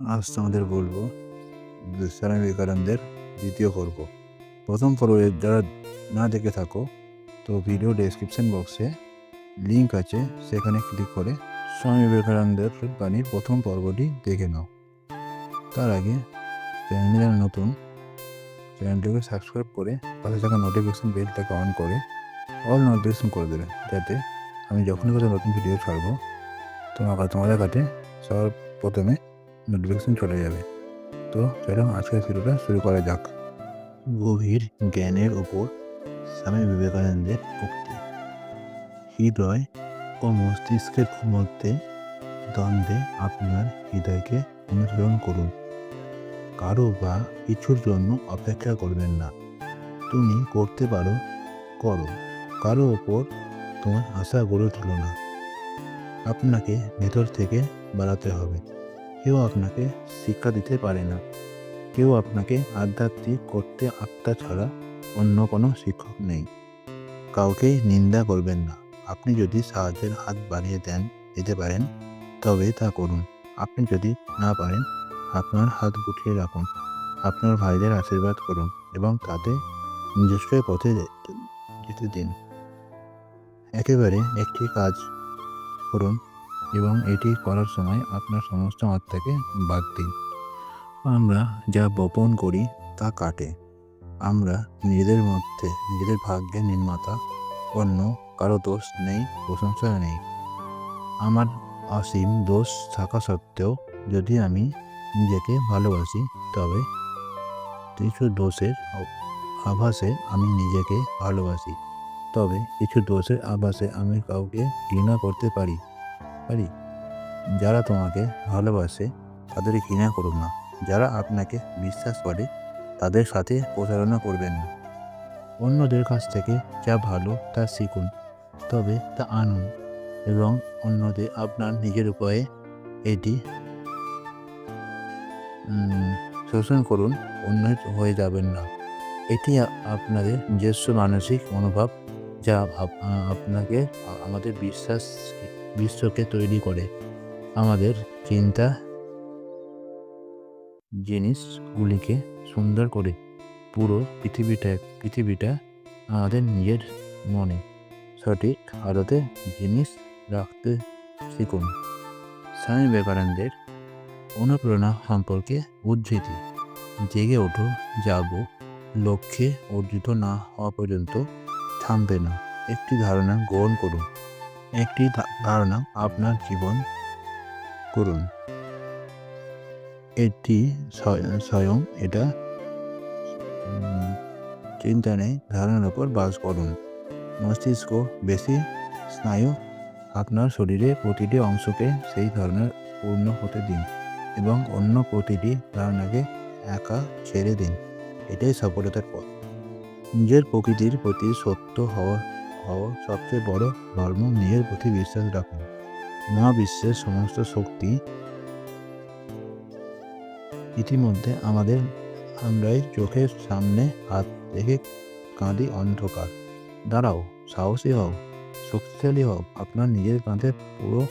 আজ তোমাদের বলব স্বামী বিবেকানন্দের দ্বিতীয় পর্ব। প্রথম পর্বে যারা না দেখে থাকো, তো ভিডিও ডেসক্রিপশন বক্সে লিঙ্ক আছে, সেখানে ক্লিক করে স্বামী বিবেকানন্দের বাণীর প্রথম পর্বটি দেখে নাও। তার আগে চ্যানেলে নতুন চ্যানেলটিকে সাবস্ক্রাইব করে পাশে থাকা নোটিফিকেশন বেলটাকে অন করে অল নোটিফিকেশন করে দেবে, যাতে আমি যখনই কোথাও নতুন ভিডিও ছাড়বো তোমার তোমাদের কাছে সবার প্রথমে নোটিফিকেশন চলে যাবে। তো চলো আজকের ভিডিওটা শুরু করা যাক। গভীর জ্ঞানের উপর স্বামী বিবেকানন্দের উক্তি। হৃদয় ও মস্তিষ্কের মধ্যে দ্বন্দ্বে আপনার হৃদয়কে অনুসরণ করুন। কারও বা কিছুর জন্য অপেক্ষা করবেন না। তুমি করতে পারো, করো। কারও ওপর তোমার আশা গড়ে তুলো না। আপনাকে ভেতর থেকে বাড়াতে হবে। কেউ আপনাকে শিক্ষা দিতে পারে না। কেউ আপনাকে আধ্যাত্মিক করতে আত্মা ছাড়া অন্য কোনো শিক্ষক নেই। কাউকে নিন্দা করবেন না। আপনি যদি সাহায্যের হাত বাড়িয়ে দেন, দিতে পারেন, তবে তা করুন। আপনি যদি না পারেন, আপনার হাত গুটিয়ে রাখুন। আপনার ভাইদের আশীর্বাদ করুন এবং তাদের নিজস্ব পথে যেতে দিন। একেবারে একটি কাজ করুন। এবং এটি করার সময় আপনার সমস্ত আত্মাকে বাদ দিন। আমরা যা বপন করি তা কাটে। আমরা নিজেদের মধ্যে, নিজেদের ভাগ্যের নির্মাতা, অন্য কারও দোষ নেই, প্রশংসা নেই। আমার অসীম দোষ থাকা সত্ত্বেও যদি আমি নিজেকে ভালোবাসি, তবে কিছু দোষের আভাসে আমি নিজেকে ভালোবাসি। তবে কিছু দোষের আভাসে আমি কাউকে ঘৃণা করতে পারি। পারি যারা তোমাকে ভালোবাসে তাদের ঘৃণা করুন না। যারা আপনাকে বিশ্বাস করে তাদের সাথে প্রচারণা করবেন না। অন্যদের কাছ থেকে যা ভালো তা শিখুন, তবে তা আনুন এবং অন্যদের আপনার নিজের উপায়ে এটি শোষণ করুন, অন্য হয়ে যাবেন না। এটি আপনাদের নিজস্ব মানসিক মনোভাব যা আপনাকে আমাদের বিশ্বাস বিশ্বকে তৈরি করে আমাদের চিন্তা জিনিসগুলিকে সুন্দর করে পুরো পৃথিবীটা পৃথিবীটা আমাদের নিজের মনে সঠিক আদতে জিনিস রাখতে শিখুন। স্বামী বিবেকানন্দের অনুপ্রেরণা সম্পর্কে উদ্ধৃতি, জেগে ওঠো যাব, লক্ষ্যে অর্জিত না হওয়া পর্যন্ত থামবে না। একটি ধারণা গ্রহণ করুন। একটি ধারণা আপনার জীবন করুন। এটি স্বয়- এটা চিন্তা নেই ধারণার উপর বাস করুন। মস্তিষ্ক বেশি স্নায়ু আপনার শরীরের প্রতিটি অংশকে সেই ধারণার পূর্ণ হতে দিন এবং অন্য প্রতিটি ধারণাকে একা ছেড়ে দিন। এটাই সফলতার পথ। নিজের প্রকৃতির প্রতি সত্য হওয়া হওয়া সবচেয়ে বড় ধর্ম নিজের প্রতি বিশ্বাস রাখুন। মহাবিশ্বের সমস্ত শক্তি ইতিমধ্যে আমাদের আমরাই চোখের সামনে হাত দেখে কাঁদি অন্ধকার। দাঁড়াও, সাহসী হও, শক্তিশালী হও, আপনার নিজের কাঁধে পুরো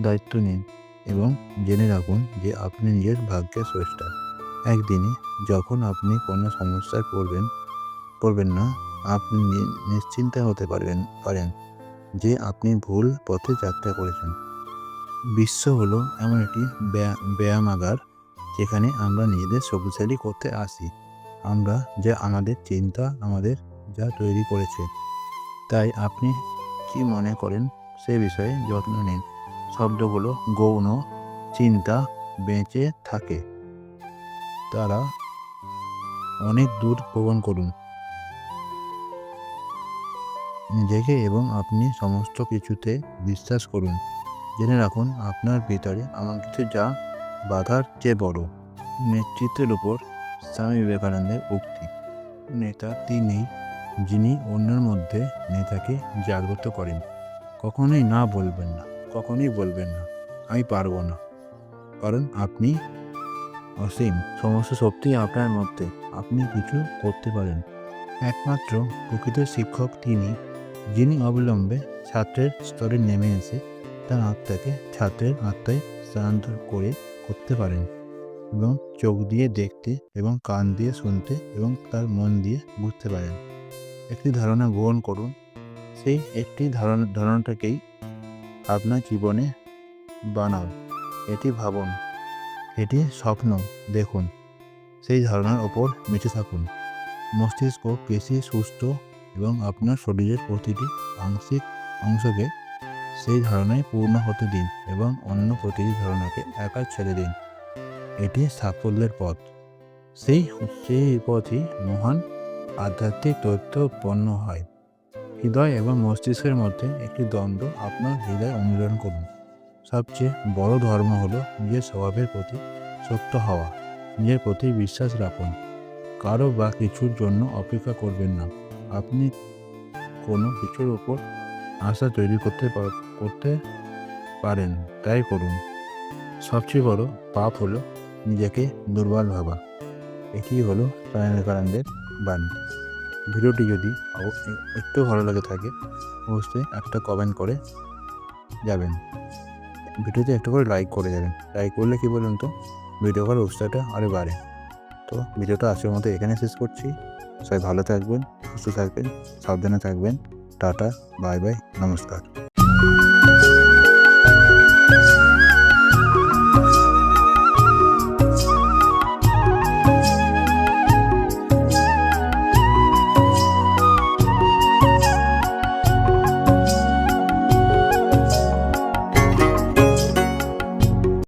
দায়িত্ব নিন এবং জেনে রাখুন যে আপনি নিজের ভাগ্যের স্রষ্টা। একদিনে যখন আপনি কোনো সমস্যায় পড়বেন পড়বেন না আপনি নিশ্চিন্তে হতে পারবেন, পারেন যে আপনি ভুল পথে যাত্রা করেছেন। বিশ্ব হলো এমন একটি ব্যায়া- ব্যায়ামাগার যেখানে আমরা নিজেদের শক্তিশালী করতে আসি। আমরা যে আমাদের চিন্তা, আমাদের যা তৈরি করেছে, তাই আপনি কি মনে করেন সে বিষয়ে যত্ন নিন। শব্দগুলো গৌণ, চিন্তা বেঁচে থাকে। তারা অনেক দূর প্রবণ করুন। নিজেকে এবং আপনি সমস্ত কিছুতে বিশ্বাস করুন। জেনে রাখুন, আপনার ভিতরে কিছু যা বাধার চেয়ে বড়। নেতৃত্বের উপর স্বামী বিবেকানন্দের উক্তি। নেতা তিনি, যিনি অন্যের মধ্যে নেতাকে জাগ্রত করেন। কখনোই না বলবেন না, কখনোই বলবেন না, আমি পারব না। কারণ আপনি অসীম। সমস্ত শক্তি আপনার মধ্যে। আপনি কিছু করতে পারেন। একমাত্র প্রকৃত শিক্ষক তিনি। যিনি অবিলম্বে ছাত্রের স্তরে নেমে এসে তার আত্মাকে ছাত্রের আত্মায় স্থানান্তর করে করতে পারেন এবং চোখ দিয়ে দেখতে এবং কান দিয়ে শুনতে এবং তার মন দিয়ে বুঝতে পারেন। একটি ধারণা গ্রহণ করুন। সেই একটি ধারণা, ধারণাটাকেই আপনার জীবনে বানান। এটি ভাবুন। এটি স্বপ্ন। দেখুন। সেই ধারণার ওপর বেঁচে থাকুন। মস্তিষ্ক পেশি সুস্থ এবং আপনার শরীরের প্রতিটি আংশিক অংশকে সেই ধারণায় পূর্ণ হতে দিন এবং অন্য প্রতিটি ধারণাকে একা ছেড়ে দিন। এটি সাফল্যের পথ। সেই সেই পথই মহান আধ্যাত্মিক তথ্য উৎপন্ন হয়। হৃদয় এবং মস্তিষ্কের মধ্যে একটি দ্বন্দ্ব আপনার হৃদয় অনুশীলন করুন। সবচেয়ে বড় ধর্ম হলো নিজের স্বভাবের প্রতি সত্য হওয়া, নিজের প্রতি বিশ্বাস রাখুন। কারও বা কিছুর জন্য অপেক্ষা করবেন না। আপনি কোনো কিছুর উপর আশা তৈরি করতে করতে পারেন, তাই করুন। সবচেয়ে বড় পাপ হলো নিজেকে দুর্বল ভাবা। এটি হলো স্বামী বিবেকানন্দের বাণী। ভিডিওটি যদি একটু ভালো লাগে থাকে, অবশ্যই একটা কমেন্ট করে যাবেন। ভিডিওতে একটা করে লাইক করে যাবেন। লাইক করলে কী বলুন তো? ভিডিও করার উৎসাহটা আরও বাড়ে। তো ভিডিওটা আজকের মতো এখানে শেষ করছি। সবাই ভালো থাকবেন সুস্থ থাকবেন সাবধানে থাকবেন। টাটা বাই বাই নমস্কার।